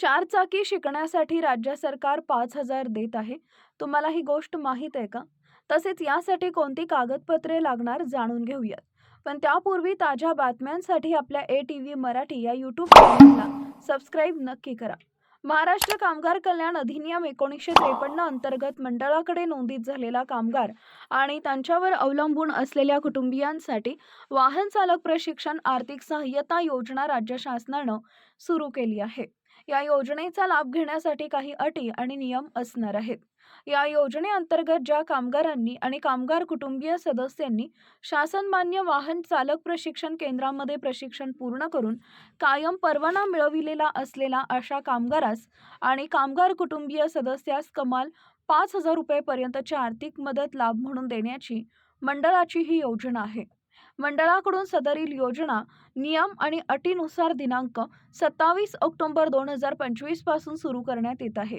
चार चाकी शिकण्यासाठी राज्य सरकार पाच हजार देत आहे. तुम्हाला ही गोष्ट माहीत आहे का? तसेच यासाठी कोणती कागदपत्रे लागणार जाणून घेऊयात. पण त्यापूर्वी ताज्या बातम्यांसाठी आपल्या ए टी व्ही मराठी या यूट्यूब चॅनलला सबस्क्राईब नक्की करा. महाराष्ट्र कामगार कल्याण अधिनियम एकोणीसशे त्रेपन्न अंतर्गत मंडळाकडे नोंदीत झालेला कामगार आणि त्यांच्यावर अवलंबून असलेल्या कुटुंबियांसाठी वाहन चालक प्रशिक्षण आर्थिक सहाय्यता योजना राज्य शासनानं सुरू केली आहे. या योजनेचा लाभ घेण्यासाठी काही अटी आणि नियम असणार आहेत. या योजनेअंतर्गत ज्या कामगारांनी आणि कामगार कुटुंबीय सदस्यांनी शासनमान्य वाहन चालक प्रशिक्षण केंद्रामध्ये प्रशिक्षण पूर्ण करून कायम परवाना मिळविलेला असलेला अशा कामगारास आणि कामगार कुटुंबीय सदस्यास कमाल पाच हजार रुपयेपर्यंतची आर्थिक मदत लाभ म्हणून देण्याची मंडळाची ही योजना आहे. मंडळाकडून सदरील योजना नियम आणि अटीनुसार दिनांक सत्तावीस ऑक्टोबर दोन हजार पंचवीसपासून सुरू करण्यात येत आहे.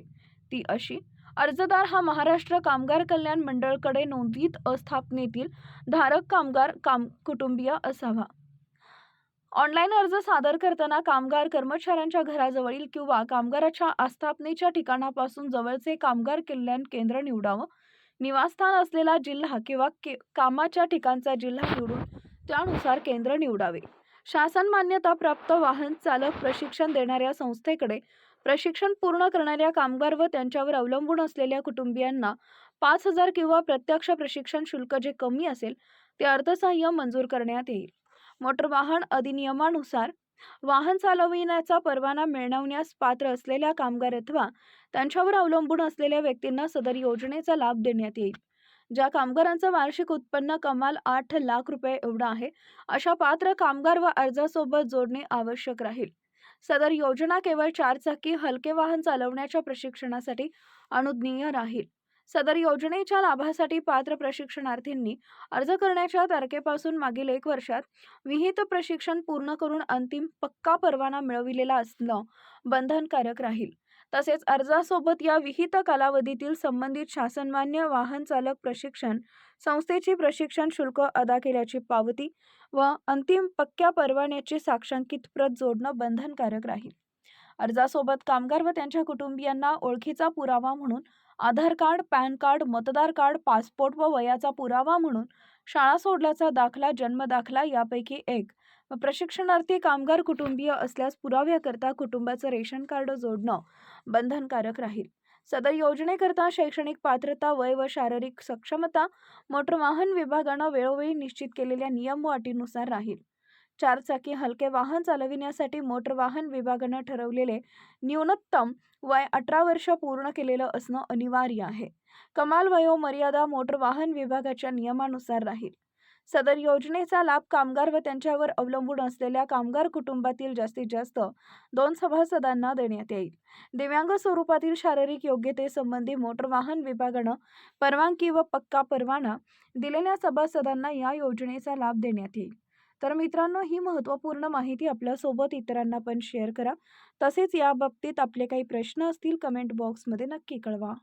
ती अशी अर्जदार हा महाराष्ट्र कामगार कल्याण मंडळकडे नोंदीत अस्थापनेतील धारक कामगार काम कुटुंबीय असावा. ऑनलाईन अर्ज सादर करताना कामगार कर्मचाऱ्यांच्या घराजवळील किंवा कामगाराच्या आस्थापनेच्या ठिकाणापासून जवळचे कामगार कल्याण केंद्र निवडावं. निवासस्थान असलेला जिल्हा किंवा के कामाच्या ठिकाणचा जिल्हा निवडून त्यानुसार केंद्र निवडावे. शासन मान्यता प्राप्त वाहन चालक प्रशिक्षण देणाऱ्या संस्थेकडे प्रशिक्षण पूर्ण करणाऱ्या कामगार व त्यांच्यावर अवलंबून असलेल्या कुटुंबियांना पाच हजार किंवा प्रत्यक्ष प्रशिक्षण शुल्क जे कमी असेल ते अर्थसहाय्य मंजूर करण्यात येईल. मोटर वाहन अधिनियमानुसार वाहन चालविण्याचा परवाना मिळवण्यास पात्र असलेल्या कामगार अथवा त्यांच्यावर अवलंबून असलेल्या व्यक्तींना सदर योजनेचा लाभ देण्यात येईल. ज्या कामगारांचं वार्षिक उत्पन्न कमाल आठ लाख रुपये एवढं आहे अशा पात्र कामगार व अर्जासोबत जोडणे आवश्यक राहील. सदर योजना केवळ चारचाकी हलके वाहन चालवण्याच्या प्रशिक्षणासाठी अनुज्ञेय राहील. सदर योजनेच्या लाभासाठी पात्र प्रशिक्षणार्थींनी अर्ज करण्याच्या तारखेपासून मागील एक वर्षात विहित प्रशिक्षण पूर्ण करून अंतिम पक्का परवाना मिळविलेला असणं बंधनकारक राहील. तसेच अर्जासोबत या विहित कालावधीतील संबंधित शासनमान्य वाहन चालक प्रशिक्षण संस्थेची प्रशिक्षण शुल्क अदा केल्याची पावती व अंतिम पक्क्या परवान्याची साक्षांकित प्रत जोडणं बंधनकारक राहील. अर्जासोबत कामगार व त्यांच्या कुटुंबियांना ओळखीचा पुरावा म्हणून आधार कार्ड पॅन कार्ड मतदार कार्ड पासपोर्ट व वयाचा पुरावा म्हणून शाळा सोडल्याचा दाखला जन्मदाखला यापैकी एक. प्रशिक्षणार्थी कामगार कुटुंबीय असल्यास पुराव्याकरता कुटुंबाचं रेशन कार्ड जोडणं बंधनकारक राहील. सदर योजनेकरता शैक्षणिक पात्रता वय व शारीरिक सक्षमता मोटर वाहन विभागानं वेळोवेळी निश्चित केलेल्या नियम व अटीनुसार राहील. चारचाकी हलके वाहन चालविण्यासाठी मोटर वाहन विभागानं ठरवलेले न्यूनतम वय अठरा वर्ष पूर्ण केलेलं असणं अनिवार्य आहे. कमाल वयोमर्यादा मोटर वाहन विभागाच्या नियमानुसार राहील. सदर योजनेचा लाभ कामगार व त्यांच्यावर अवलंबून असलेल्या कामगार कुटुंबातील जास्तीत जास्त दोन सभासदांना देण्यात येईल. दिव्यांग स्वरूपातील शारीरिक योग्यतेसंबंधी मोटर वाहन विभागानं परवानगी व पक्का परवाना दिलेल्या सभासदांना या योजनेचा लाभ देण्यात येईल. तर मित्रांनो ही महत्त्वपूर्ण माहिती आपल्यासोबत इतरांना पण शेअर करा. तसेच या बाबतीत आपले काही प्रश्न असतील कमेंट बॉक्समध्ये नक्की कळवा.